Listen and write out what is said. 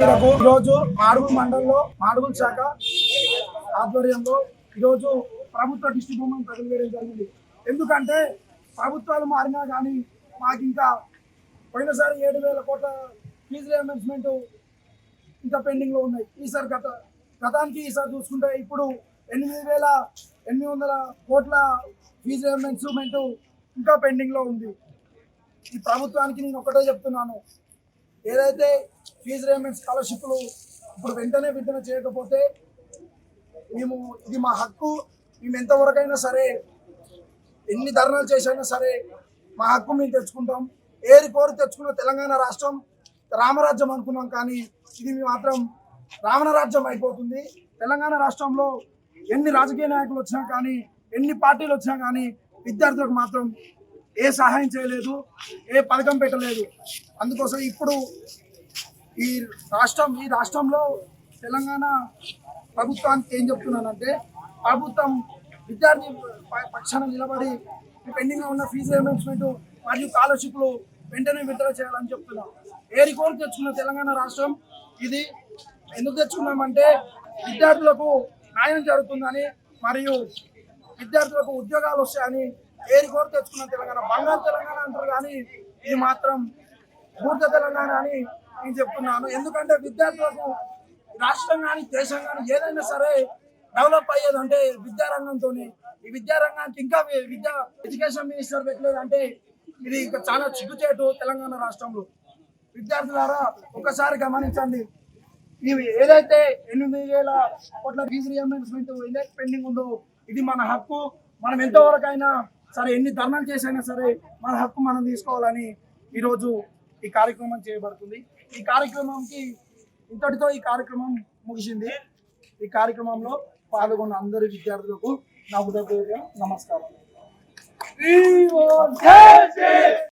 మేరకు ఈరోజు మాడుగుల మండలంలో మాడుగుల శాఖ ఆధ్వర్యంలో ఈరోజు ప్రభుత్వ దిష్టి బొమ్మను తగిలివేయడం జరిగింది. ఎందుకంటే ప్రభుత్వాలు మారినా కానీ మాకు ఇంకా పోయినసారి ఏడు వేల కోట్ల ఫీజు రియంబర్స్మెంట్ ఇంకా పెండింగ్లో ఉన్నాయి. ఈసారి గత గతానికి ఈసారి చూసుకుంటే ఇప్పుడు ఎనిమిది వేల ఎనిమిది వందల కోట్ల ఫీజు రియంబర్స్మెంట్ ఇంకా పెండింగ్లో ఉంది. ఈ ప్రభుత్వానికి నేను ఒకటే చెప్తున్నాను. ఏదైతే ఫీజు రేమెంట్ స్కాలర్షిప్లు ఇప్పుడు వెంటనే విడుదల చేయకపోతే మేము ఇది మా హక్కు. మేము ఎంతవరకైనా సరే ఎన్ని ధర్నాలు చేసైనా సరే మా హక్కు మేము తెచ్చుకుంటాం. ఏరి కోరి తెచ్చుకున్న తెలంగాణ రాష్ట్రం రామరాజ్యం అనుకున్నాం కానీ ఇది మాత్రం రావణ రాజ్యం అయిపోతుంది. తెలంగాణ రాష్ట్రంలో ఎన్ని రాజకీయ నాయకులు వచ్చినా కానీ ఎన్ని పార్టీలు వచ్చినా కానీ విద్యార్థులకు మాత్రం ఏ సహాయం చేయలేదు ఏ పథకం పెట్టలేదు. అందుకోసం ఇప్పుడు ఈ రాష్ట్రం ఈ రాష్ట్రంలో తెలంగాణ ప్రభుత్వానికి ఏం చెప్తున్నానంటే ప్రభుత్వం విద్యార్థి ప- పక్షాన నిలబడి పెండింగ్లో ఉన్న ఫీజు రియంబర్స్మెంట్ మరియు స్కాలర్షిప్లు వెంటనే విడుదల చేయాలని చెప్తున్నాం. ఏ తెచ్చుకున్న తెలంగాణ రాష్ట్రం ఇది. ఎందుకు తెచ్చుకున్నామంటే విద్యార్థులకు న్యాయం జరుగుతుందని మరియు విద్యార్థులకు ఉద్యోగాలు వస్తాయని ఏరి కోరి తెచ్చుకున్న తెలంగాణ బంగారు తెలంగాణ అంటారు కానీ ఇది మాత్రం పూర్త తెలంగాణ అని నేను చెప్తున్నాను. ఎందుకంటే విద్యార్థులకు రాష్ట్రం కానీ దేశం కానీ ఏదైనా సరే డెవలప్ అయ్యేదంటే విద్యారంగంతోనే. ఈ విద్యారంగానికి ఇంకా విద్యా ఎడ్యుకేషన్ మినిస్టర్ పెట్టలేదంటే ఇది ఇంకా చాలా చిగ్గుచేటు తెలంగాణ రాష్ట్రంలో. విద్యార్థులారా ఒకసారి గమనించండి. ఇవి ఏదైతే ఎనిమిది వేల కోట్ల ఫీజు రియంబర్స్మెంట్ ఏదైతే పెండింగ్ ఉందో ఇది మన హక్కు. మనం ఎంతవరకైనా సరే ఎన్ని ధర్నాలు చేసైనా సరే మన హక్కు మనం తీసుకోవాలని ఈరోజు ఈ కార్యక్రమం చేయబడుతుంది. ఈ కార్యక్రమంకి ఇంతటితో ఈ కార్యక్రమం ముగిసింది. ఈ కార్యక్రమంలో పాల్గొన్న అందరి విద్యార్థులకు నా హృదయపూర్వక నమస్కారం.